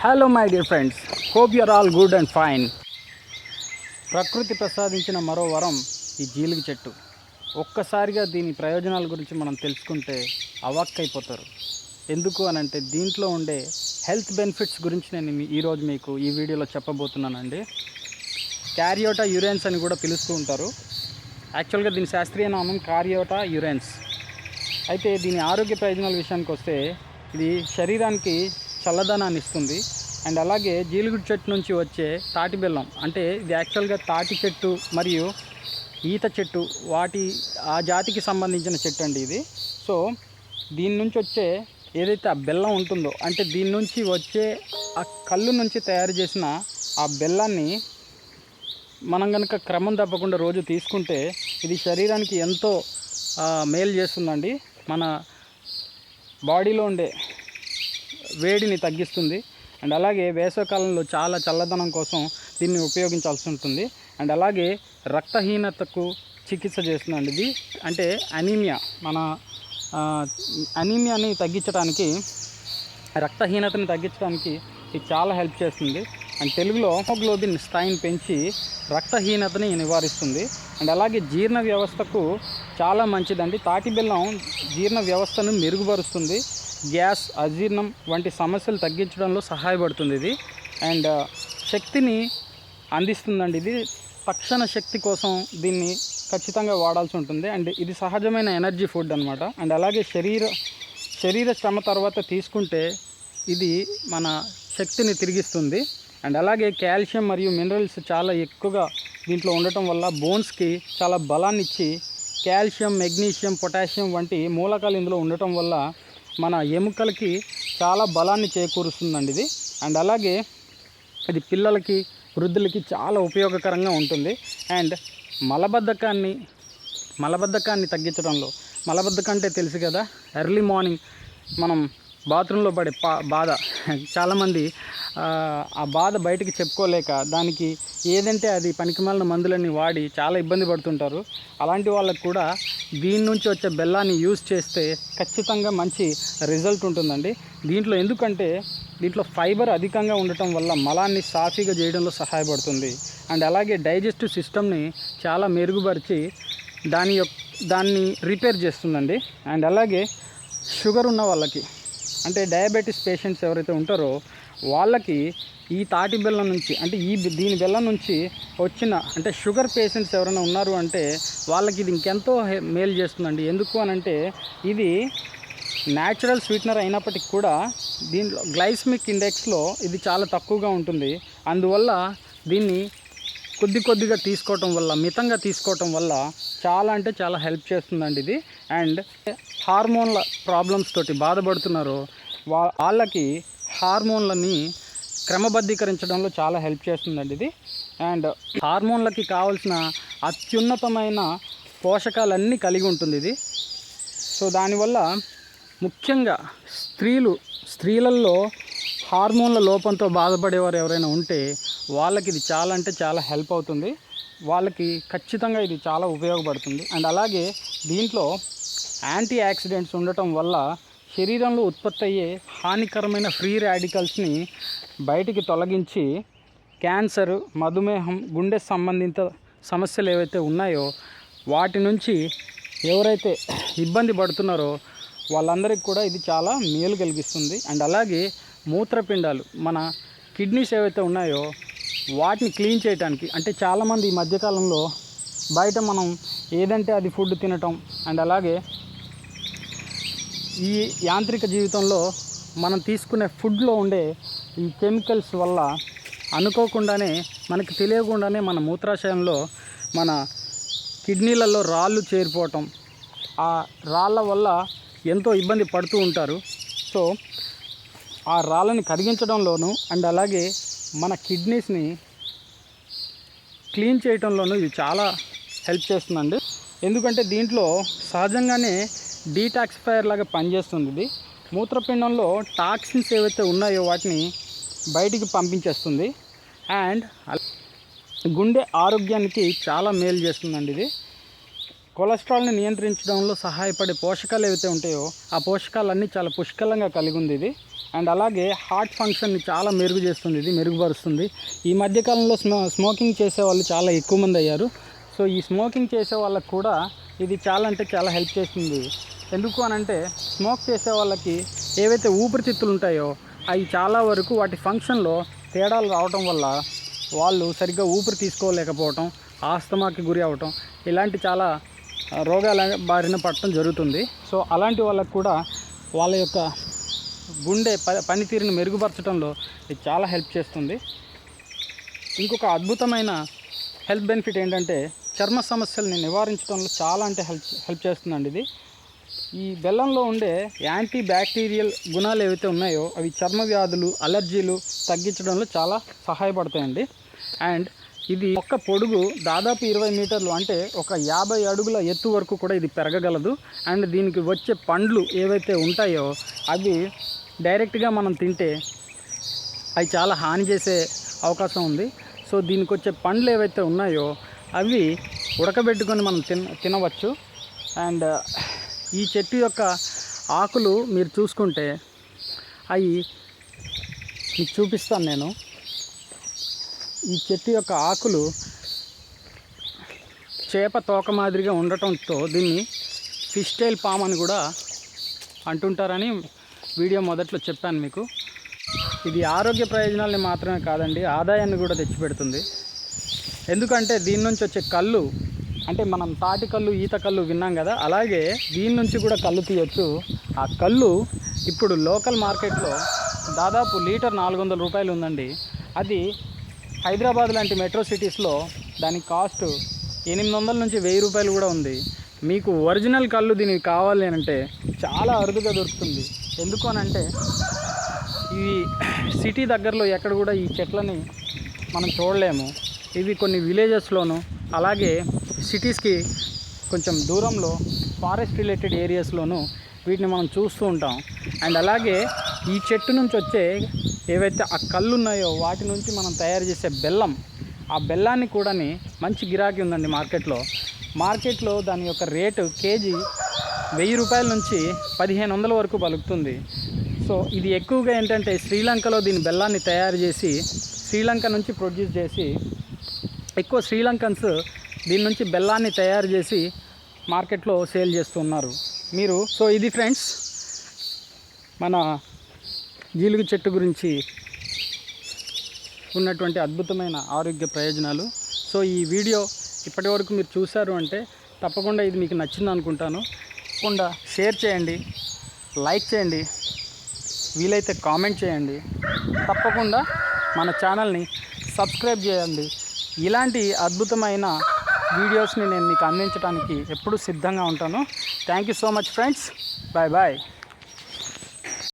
Hello my dear friends hope you are all good and fine ప్రకృతి ప్రసాదించిన మరో వరం ఈ జీలుగు చెట్టు. ఒక్కసారిగా దీని ప్రయోజనాల గురించి మనం తెలుసుకుంటే అవాక్కైపోతారు. ఎందుకు అని అంటే దీంట్లో ఉండే హెల్త్ బెనిఫిట్స్ గురించి నేను మీ- ఈరోజు మీకు ఈ వీడియోలో చెప్పబోతున్నానండి. క్యారియోటా యురేన్స్ అని కూడా పిలుస్తూ ఉంటారు. యాక్చువల్గా దీని శాస్త్రీయ నామం కార్యోటా యురేన్స్. అయితే దీని ఆరోగ్య ప్రయోజనాల విషయానికి వస్తే ఇది శరీరానికి చల్లదనాన్ని ఇస్తుంది. అండ్ అలాగే జీలుగుడి చెట్టు నుంచి వచ్చే తాటి బెల్లం అంటే ఇది యాక్చువల్గా తాటి చెట్టు మరియు ఈత చెట్టు వాటి ఆ జాతికి సంబంధించిన చెట్టు అండి ఇది. సో దీని నుంచి వచ్చే ఏదైతే ఆ బెల్లం ఉంటుందో అంటే దీని నుంచి వచ్చే ఆ కళ్ళు నుంచి తయారు చేసిన ఆ బెల్లాన్ని మనం కనుక క్రమం తప్పకుండా రోజు తీసుకుంటే ఇది శరీరానికి ఎంతో మేలు చేస్తుందండి. మన బాడీలో ఉండే వేడిని తగ్గిస్తుంది. అండ్ అలాగే వేసవికాలంలో చాలా చల్లదనం కోసం దీన్ని ఉపయోగించాల్సి ఉంటుంది. అండ్ అలాగే రక్తహీనతకు చికిత్స చేస్తుందండి. ఇది అంటే అనీమియా. మన అనీమియాని తగ్గించడానికి రక్తహీనతని తగ్గించడానికి ఇది చాలా హెల్ప్ చేస్తుంది. అండ్ తెలుగులో హోమోగ్లోబిన్ స్థాయిని పెంచి రక్తహీనతని నివారిస్తుంది. అండ్ అలాగే జీర్ణ వ్యవస్థకు చాలా మంచిదండి. తాటి బెల్లం జీర్ణ వ్యవస్థను మెరుగుపరుస్తుంది. గ్యాస్ అజీర్ణం వంటి సమస్యలు తగ్గించడంలో సహాయపడుతుంది ఇది. అండ్ శక్తిని అందిస్తుందండి ఇది. తక్షణ శక్తి కోసం దీన్ని ఖచ్చితంగా వాడాల్సి ఉంటుంది. అండ్ ఇది సహజమైన ఎనర్జీ ఫుడ్ అనమాట అండ్ అలాగే శరీర శరీర శ్రమ తర్వాత తీసుకుంటే ఇది మన శక్తిని తిరిగిస్తుంది. అండ్ అలాగే కాల్షియం మరియు మినరల్స్ చాలా ఎక్కువగా దీంట్లో ఉండటం వల్ల బోన్స్కి చాలా బలాన్ని ఇచ్చి కాల్షియం మెగ్నీషియం పొటాషియం వంటి మూలకాలు ఇందులో ఉండటం వల్ల మన ఎముకలకి చాలా బలాన్ని చేకూరుస్తుందండి ఇది. అండ్ అలాగే ఇది పిల్లలకి వృద్ధులకి చాలా ఉపయోగకరంగా ఉంటుంది. అండ్ మలబద్ధకాన్ని మలబద్ధకాన్ని తగ్గించడంలో మలబద్ధకం అంటే తెలుసు కదా ఎర్లీ మార్నింగ్ మనం బాత్రూంలో పడే పా బాధ. చాలామంది ఆ, బాధ బయటకు చెప్పుకోలేక దానికి ఏదంటే అది పనికిమాలిన మందులన్నీ వాడి చాలా ఇబ్బంది పడుతుంటారు. అలాంటి వాళ్ళకు కూడా దీని నుంచి వచ్చే బెల్లాన్ని యూజ్ చేస్తే ఖచ్చితంగా మంచి రిజల్ట్ ఉంటుందండి. దీంట్లో ఎందుకంటే దీంట్లో ఫైబర్ అధికంగా ఉండటం వల్ల మలాన్ని సాఫీగా చేయడంలో సహాయపడుతుంది. అండ్ అలాగే డైజెస్టివ్ సిస్టమ్ని చాలా మెరుగుపరిచి దాని యొక్క దాన్ని రిపేర్ చేస్తుందండి. అండ్ అలాగే షుగర్ ఉన్న వాళ్ళకి అంటే డయాబెటీస్ పేషెంట్స్ ఎవరైతే ఉంటారో వాళ్ళకి ఈ తాటి బెల్లం నుంచి అంటే ఈ దీని బెల్లం నుంచి వచ్చిన అంటే షుగర్ పేషెంట్స్ ఎవరైనా ఉన్నారు అంటే వాళ్ళకి ఇది ఇంకెంతో హె- మేలు చేస్తుందండి. ఎందుకు అని అంటే ఇది న్యాచురల్ స్వీట్నర్ అయినప్పటికీ కూడా దీంట్లో గ్లైస్మిక్ ఇండెక్స్లో ఇది చాలా తక్కువగా ఉంటుంది. అందువల్ల దీన్ని కొద్ది కొద్దిగా తీసుకోవటం వల్ల మితంగా తీసుకోవటం వల్ల చాలా అంటే చాలా హెల్ప్ చేస్తుందండి ఇది. అండ్ హార్మోన్ల ప్రాబ్లమ్స్ తోటి బాధపడుతున్నారో. వా వాళ్ళకి హార్మోన్లని క్రమబద్ధీకరించడంలో చాలా హెల్ప్ చేస్తుందండి ఇది. అండ్ హార్మోన్లకి కావాల్సిన అత్యున్నతమైన పోషకాలన్నీ కలిగి ఉంటుంది ఇది. సో దానివల్ల ముఖ్యంగా స్త్రీలు స్త్రీలలో హార్మోన్ల లోపంతో బాధపడేవారు ఎవరైనా ఉంటే వాళ్ళకి ఇది చాలా అంటే చాలా హెల్ప్ అవుతుంది. వాళ్ళకి ఖచ్చితంగా ఇది చాలా ఉపయోగపడుతుంది. అండ్ అలాగే దీంట్లో యాంటీ యాక్సిడెంట్స్ ఉండటం వల్ల శరీరంలో ఉత్పత్తి అయ్యే హానికరమైన ఫ్రీ రాడికల్స్ని బయటికి తొలగించి క్యాన్సర్ మధుమేహం గుండె సంబంధిత సమస్యలు ఏవైతే ఉన్నాయో వాటి నుంచి ఎవరైతే ఇబ్బంది పడుతున్నారో వాళ్ళందరికీ కూడా ఇది చాలా మేలు కలిగిస్తుంది. అండ్ అలాగే మూత్రపిండాలు మన కిడ్నీస్ ఏవైతే ఉన్నాయో వాటిని క్లీన్ చేయడానికి అంటే చాలామంది ఈ మధ్యకాలంలో బయట మనం ఏదంటే అది ఫుడ్ తినటం అండ్ అలాగే ఈ యాంత్రిక జీవితంలో మనం తీసుకునే ఫుడ్లో ఉండే ఈ కెమికల్స్ వల్ల అనుకోకుండానే మనకి తెలియకుండానే మన మూత్రాశయంలో మన కిడ్నీలలో రాళ్ళు చేరిపోవటం ఆ రాళ్ళ వల్ల ఎంతో ఇబ్బంది పడుతూ ఉంటారు. సో ఆ రాళ్ళని కరిగించడంలోనూ అండ్ అలాగే మన కిడ్నీస్ని క్లీన్ చేయటంలోనూ ఇది చాలా హెల్ప్ చేస్తుందండి. ఎందుకంటే దీంట్లో సహజంగానే డీటాక్సిఫైయర్ లాగా పనిచేస్తుంది ఇది. మూత్రపిండంలో టాక్సిన్స్ ఏవైతే ఉన్నాయో వాటిని బయటికి పంపించేస్తుంది. అండ్ గుండె ఆరోగ్యానికి చాలా మేలు చేస్తుందండి ఇది. కొలెస్ట్రాల్ని నియంత్రించడంలో సహాయపడే పోషకాలు ఏవైతే ఉంటాయో ఆ పోషకాలన్నీ చాలా పుష్కలంగా కలిగి ఉంది ఇది. అండ్ అలాగే హార్ట్ ఫంక్షన్ని చాలా మెరుగు చేస్తుంది ఇది మెరుగుపరుస్తుంది. ఈ మధ్యకాలంలో స్మో స్మోకింగ్ చేసే వాళ్ళు చాలా ఎక్కువ మంది అయ్యారు. సో ఈ స్మోకింగ్ చేసే వాళ్ళకు కూడా ఇది చాలా అంటే చాలా హెల్ప్ చేస్తుంది. ఎందుకు అని అంటే స్మోక్ చేసే వాళ్ళకి ఏవైతే ఊపిరితిత్తులు ఉంటాయో అవి చాలా వరకు వాటి ఫంక్షన్లో తేడాలు రావటం వల్ల వాళ్ళు సరిగ్గా ఊపిరి తీసుకోలేకపోవటం ఆస్తమాకి గురి అవ్వటం ఇలాంటి చాలా రోగాల బారిన పడటం జరుగుతుంది. సో అలాంటి వాళ్ళకు కూడా వాళ్ళ యొక్క గుండె ప పనితీరుని మెరుగుపరచడంలో ఇది చాలా హెల్ప్ చేస్తుంది. ఇంకొక అద్భుతమైన హెల్త్ బెనిఫిట్ ఏంటంటే చర్మ సమస్యల్ని నివారించడంలో చాలా అంటే హెల్ప్ హెల్ప్ చేస్తుందండి ఇది. ఈ బెల్లంలో ఉండే యాంటీ బ్యాక్టీరియల్ గుణాలు ఏవైతే ఉన్నాయో అవి చర్మ వ్యాధులు అలర్జీలు తగ్గించడంలో చాలా సహాయపడతాయండి. అండ్ ఇది ఒక్క పొడుగు దాదాపు ఇరవై మీటర్లు అంటే ఒక యాభై అడుగుల ఎత్తు వరకు కూడా ఇది పెరగగలదు. అండ్ దీనికి వచ్చే పండ్లు ఏవైతే ఉంటాయో అవి డైరెక్ట్గా మనం తింటే అవి చాలా హాని చేసే అవకాశం ఉంది. సో దీనికి వచ్చే పండ్లు ఏవైతే ఉన్నాయో అవి ఉడకబెట్టుకొని మనం తిన తినవచ్చు. అండ్ ఈ చెట్టు యొక్క ఆకులు మీరు చూసుకుంటే అవి మీకు చూపిస్తాను నేను. ఈ చెట్టు యొక్క ఆకులు చేప తోక మాదిరిగా ఉండటంతో దీన్ని ఫిష్ టైల్ పామ్ అని కూడా అంటుంటారని వీడియో మొదట్లో చెప్పాను మీకు. ఇది ఆరోగ్య ప్రయోజనాలని మాత్రమే కాదండి ఆదాయాన్ని కూడా తెచ్చిపెడుతుంది. ఎందుకంటే దీని నుంచి వచ్చే కళ్ళు అంటే మనం తాటి కళ్ళు ఈత కళ్ళు విన్నాం కదా? అలాగే దీని నుంచి కూడా కళ్ళు తీయొచ్చు. ఆ కళ్ళు ఇప్పుడు లోకల్ మార్కెట్లో దాదాపు లీటర్ నాలుగు వందల రూపాయలు ఉందండి. అది హైదరాబాద్ లాంటి మెట్రో సిటీస్లో దాని కాస్ట్ ఎనిమిది వందల నుంచి వెయ్యి రూపాయలు కూడా ఉంది. మీకు ఒరిజినల్ కళ్ళు దీనికి కావాలి అంటే చాలా అరుదుగా దొరుకుతుంది. ఎందుకు అని అంటే ఇవి సిటీ దగ్గరలో ఎక్కడ కూడా ఈ చెట్లని మనం చూడలేము. ఇవి కొన్ని విలేజెస్లోను అలాగే సిటీస్కి కొంచెం దూరంలో ఫారెస్ట్ రిలేటెడ్ ఏరియాస్లోనూ వీటిని మనం చూస్తూ ఉంటాం. అండ్ అలాగే ఈ చెట్టు నుంచి వచ్చే ఏవైతే ఆ కళ్ళు ఉన్నాయో వాటి నుంచి మనం తయారు చేసే బెల్లం ఆ బెల్లాన్ని కూడాని మంచి గిరాకీ ఉందండి మార్కెట్లో. మార్కెట్లో దాని యొక్క రేటు కేజీ వెయ్యి రూపాయల నుంచి పదిహేను వందల వరకు పలుకుతుంది. సో ఇది ఎక్కువగా ఏంటంటే శ్రీలంకలో దీని బెల్లాన్ని తయారు చేసి శ్రీలంక నుంచి ప్రొడ్యూస్ చేసి ఎక్కువ శ్రీలంకన్స్ దీని నుంచి బెల్లాన్ని తయారు చేసి మార్కెట్లో సేల్ చేస్తున్నారు. మీరు సో ఇది ఫ్రెండ్స్ మన జీలుగు చెట్టు గురించి ఉన్నటువంటి అద్భుతమైన ఆరోగ్య ప్రయోజనాలు. సో ఈ వీడియో ఇప్పటి వరకు మీరు చూశారు అంటే తప్పకుండా ఇది మీకు నచ్చింది అనుకుంటాను. తప్పకుండా షేర్ చేయండి లైక్ చేయండి వీలైతే కామెంట్ చేయండి. తప్పకుండా మన ఛానల్ని సబ్స్క్రైబ్ చేయండి. ఇలాంటి అద్భుతమైన వీడియోస్ని నేను మీకు అందించడానికి ఎప్పుడూ సిద్ధంగా ఉంటాను. Thank you so much friends bye bye